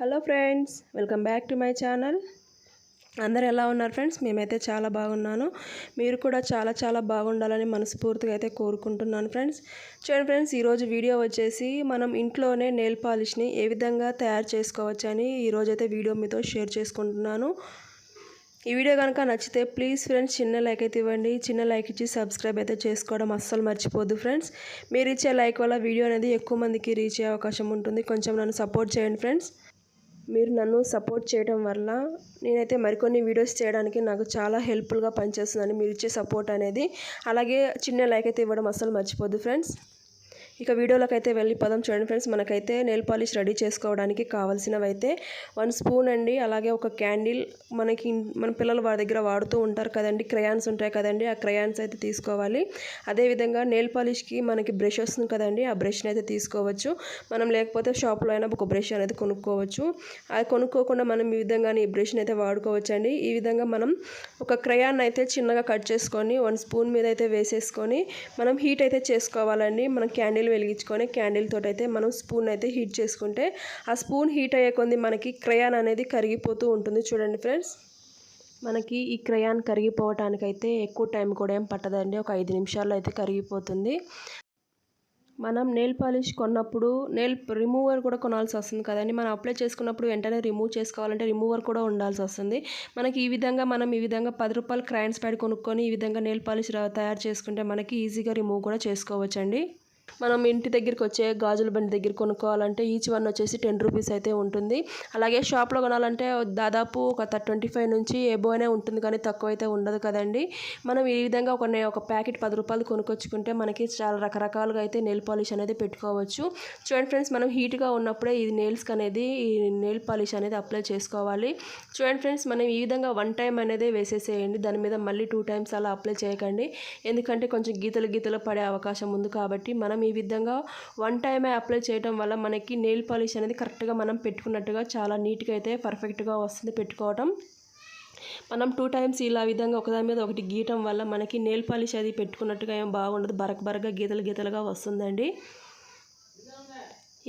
Hello friends welcome back to my channel. అందరు ఎలా ఉన్నారు ఫ్రెండ్స్? మేమైతే చాలా బాగున్నాను. మీరు కూడా చాలా చాలా బాగుండాలని మనస్ఫూర్తిగా అయితే కోరుకుంటున్నాను ఫ్రెండ్స్. చూడండి ఫ్రెండ్స్ ఈరోజు వీడియో వచ్చేసి మనం ఇంట్లోనే నెయిల్ పాలిష్ని ఏ విధంగా తయారు చేసుకోవచ్చని ఈరోజైతే వీడియో మీతో షేర్ చేసుకుంటున్నాను. ఈ వీడియో కనుక నచ్చితే ప్లీజ్ ఫ్రెండ్స్ చిన్న లైక్ అయితే ఇవ్వండి. చిన్న లైక్ ఇచ్చి సబ్స్క్రైబ్ అయితే చేసుకోవడం అస్సలు మర్చిపోద్దు ఫ్రెండ్స్. మీరు ఇచ్చే లైక్ వల్ల వీడియో అనేది ఎక్కువ మందికి రీచ్ అయ్యే అవకాశం ఉంటుంది. కొంచెం నన్ను సపోర్ట్ చేయండి ఫ్రెండ్స్. మీరు నన్ను సపోర్ట్ చేయడం వల్ల నేనైతే మరికొన్ని వీడియోస్ చేయడానికి నాకు చాలా హెల్ప్ఫుల్గా పనిచేస్తుందని మీరు ఇచ్చే సపోర్ట్ అనేది. అలాగే చిన్న లైక్ అయితే ఇవ్వడం అస్సలు మర్చిపోద్దు ఫ్రెండ్స్. ఇక వీడియోలోకి అయితే వెళ్ళి పదం చూడండి ఫ్రెండ్స్. మనకైతే నెయిల్ పాలిష్ రెడీ చేసుకోవడానికి కావాల్సినవి అయితే వన్ స్పూన్ అండి. అలాగే ఒక క్యాండిల్ మనకి మన పిల్లలు వారి దగ్గర వాడుతూ ఉంటారు కదండి. క్రయాన్స్ ఉంటాయి కదండి. ఆ క్రయాన్స్ అయితే తీసుకోవాలి. అదేవిధంగా నెయిల్ పాలిష్కి మనకి బ్రష్ వస్తుంది కదండి. ఆ బ్రష్ని అయితే తీసుకోవచ్చు. మనం లేకపోతే షాప్లో అయినా ఒక బ్రష్ అనేది కొనుక్కోవచ్చు. అది కొనుక్కోకుండా మనం ఈ విధంగా ఈ బ్రష్ని అయితే వాడుకోవచ్చు అండి ఈ విధంగా మనం ఒక క్రయాన్ అయితే చిన్నగా కట్ చేసుకొని వన్ స్పూన్ మీద అయితే వేసేసుకొని మనం హీట్ అయితే చేసుకోవాలండి. మనం క్యాండిల్ వెలిగించుకొని క్యాండిల్ తోటి అయితే మనం స్పూన్ అయితే హీట్ చేసుకుంటే ఆ స్పూన్ హీట్ అయ్యే కొంది మనకి క్రయాన్ అనేది కరిగిపోతూ ఉంటుంది. చూడండి ఫ్రెండ్స్. మనకి ఈ క్రయాన్ కరిగిపోవటానికైతే ఎక్కువ టైం కూడా ఏం పట్టదండి. ఒక ఐదు నిమిషాల్లో అయితే కరిగిపోతుంది. మనం నెయిల్ పాలిష్ కొన్నప్పుడు నెయిల్ రిమూవర్ కూడా కొనాల్సి వస్తుంది కదండి. మనం అప్లై చేసుకున్నప్పుడు వెంటనే రిమూవ్ చేసుకోవాలంటే రిమూవర్ కూడా ఉండాల్సి వస్తుంది. మనకి ఈ విధంగా మనం ఈ విధంగా పది రూపాయలు క్రయాన్స్ ప్యాడ్ కొనుక్కొని ఈ విధంగా నెయిల్ పాలిష్ తయారు చేసుకుంటే మనకి ఈజీగా రిమూవ్ కూడా చేసుకోవచ్చండి. మనం ఇంటి దగ్గరికి వచ్చే గాజుల బండి దగ్గర కొనుక్కోవాలంటే ఈచ్ వన్ వచ్చేసి టెన్ రూపీస్ అయితే ఉంటుంది. అలాగే షాప్లో కొనాలంటే దాదాపు ఒక ట్వంటీ ఫైవ్ నుంచి ఏబోనే ఉంటుంది కానీ తక్కువ అయితే ఉండదు కదండి. మనం ఈ విధంగా ఒక ఒక ప్యాకెట్ పది రూపాయలు కొనుక్కొచ్చుకుంటే మనకి చాలా రకరకాలుగా అయితే నెయిల్ పాలిష్ అనేది పెట్టుకోవచ్చు. చూడండి ఫ్రెండ్స్ మనం హీట్గా ఉన్నప్పుడే ఈ నెయిల్స్కి అనేది ఈ నెయిల్ పాలిష్ అనేది అప్లై చేసుకోవాలి. చూడండి ఫ్రెండ్స్ మనం ఈ విధంగా వన్ టైం అనేది వేసేసేయండి. దాని మీద మళ్ళీ టూ టైమ్స్ అలా అప్లై చేయకండి. ఎందుకంటే కొంచెం గీతలు గీతలు పడే అవకాశం ఉంది కాబట్టి మనం ఈ విధంగా వన్ టైమే అప్లై చేయడం వల్ల మనకి నెయిల్ పాలిష్ అనేది కరెక్ట్గా మనం పెట్టుకున్నట్టుగా చాలా నీట్గా అయితే పర్ఫెక్ట్గా వస్తుంది పెట్టుకోవటం. మనం టూ టైమ్స్ ఇలా విధంగా ఒకదాని మీద ఒకటి గీయటం వల్ల మనకి నెయిల్ పాలిష్ అది పెట్టుకున్నట్టుగా ఏం బాగుండదు. బరక బరక గీతలు గీతలుగా వస్తుందండి.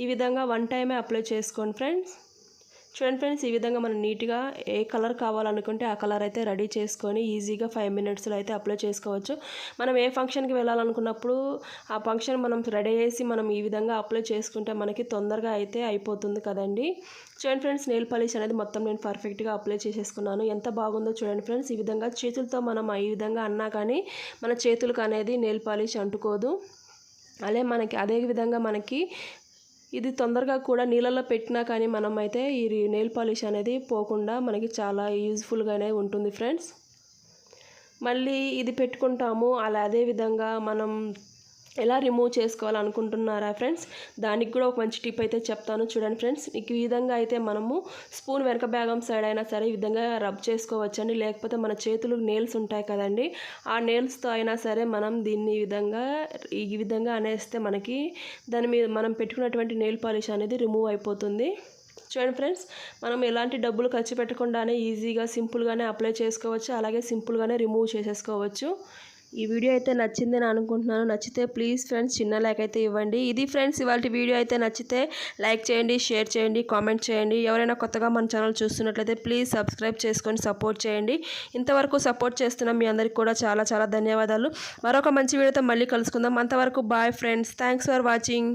ఈ విధంగా వన్ టైమే అప్లై చేసుకోండి ఫ్రెండ్స్ చూడండి ఫ్రెండ్స్ ఈ విధంగా మనం నీట్గా ఏ కలర్ కావాలనుకుంటే ఆ కలర్ అయితే రెడీ చేసుకొని ఈజీగా ఫైవ్ మినిట్స్లో అయితే అప్లై చేసుకోవచ్చు. మనం ఏ ఫంక్షన్కి వెళ్ళాలనుకున్నప్పుడు ఆ ఫంక్షన్ మనం రెడీ చేసి మనం ఈ విధంగా అప్లై చేసుకుంటే మనకి తొందరగా అయితే అయిపోతుంది కదండి. చూడండి ఫ్రెండ్స్ నెయిల్ పాలిష్ అనేది మొత్తం నేను పర్ఫెక్ట్గా అప్లై చేసేసుకున్నాను. ఎంత బాగుందో చూడండి ఫ్రెండ్స్ ఈ విధంగా చేతులతో మనం ఈ విధంగా అన్నా కానీ మన చేతులకు అనేది నెయిల్ పాలిష్ అంటుకోదు. అదే మనకి అదే విధంగా మనకి ఇది తొందరగా కూడా నీళ్ళల్లో పెట్టినా కానీ మనం అయితే ఈ నెయిల్ పాలిష్ అనేది పోకుండా మనకి చాలా యూజ్ఫుల్గానే ఉంటుంది ఫ్రెండ్స్. మళ్ళీ ఇది పెట్టుకుంటాము. అలా అదే విధంగా మనం ఎలా రిమూవ్ చేసుకోవాలనుకుంటున్నారా ఫ్రెండ్స్ దానికి కూడా ఒక మంచి టిప్ అయితే చెప్తాను. చూడండి ఫ్రెండ్స్ ఈ విధంగా అయితే మనము స్పూన్ వెనక భాగం సైడ్ అయినా సరే ఈ విధంగా రబ్ చేసుకోవచ్చండి. లేకపోతే మన చేతులు నేల్స్ ఉంటాయి కదండి. ఆ నేల్స్తో అయినా సరే మనం దీన్ని ఈ విధంగా ఈ విధంగా అనేస్తే మనకి దాని మీద మనం పెట్టుకున్నటువంటి నెయిల్ పాలిష్ అనేది రిమూవ్ అయిపోతుంది. చూడండి ఫ్రెండ్స్ మనం ఎలాంటి డబ్బులు ఖర్చు పెట్టకుండానే ఈజీగా సింపుల్గానే అప్లై చేసుకోవచ్చు. అలాగే సింపుల్గానే రిమూవ్ చేసేసుకోవచ్చు. ఈ వీడియో అయితే నచ్చిందని అనుకుంటున్నాను. నచ్చితే ప్లీజ్ ఫ్రెండ్స్ చిన్న లైక్ అయితే ఇవ్వండి. ఇది ఫ్రెండ్స్ ఇవాళ వీడియో అయితే నచ్చితే లైక్ చేయండి షేర్ చేయండి కామెంట్ చేయండి. ఎవరైనా కొత్తగా మన ఛానల్ చూస్తున్నట్లయితే ప్లీజ్ సబ్స్క్రైబ్ చేసుకొని సపోర్ట్ చేయండి. ఇంతవరకు సపోర్ట్ చేస్తున్న మీ అందరికి కూడా చాలా చాలా ధన్యవాదాలు. మరొక మంచి వీడియోతో మళ్ళీ కలుసుకుందాం. అంతవరకు bye friends. Thanks for watching.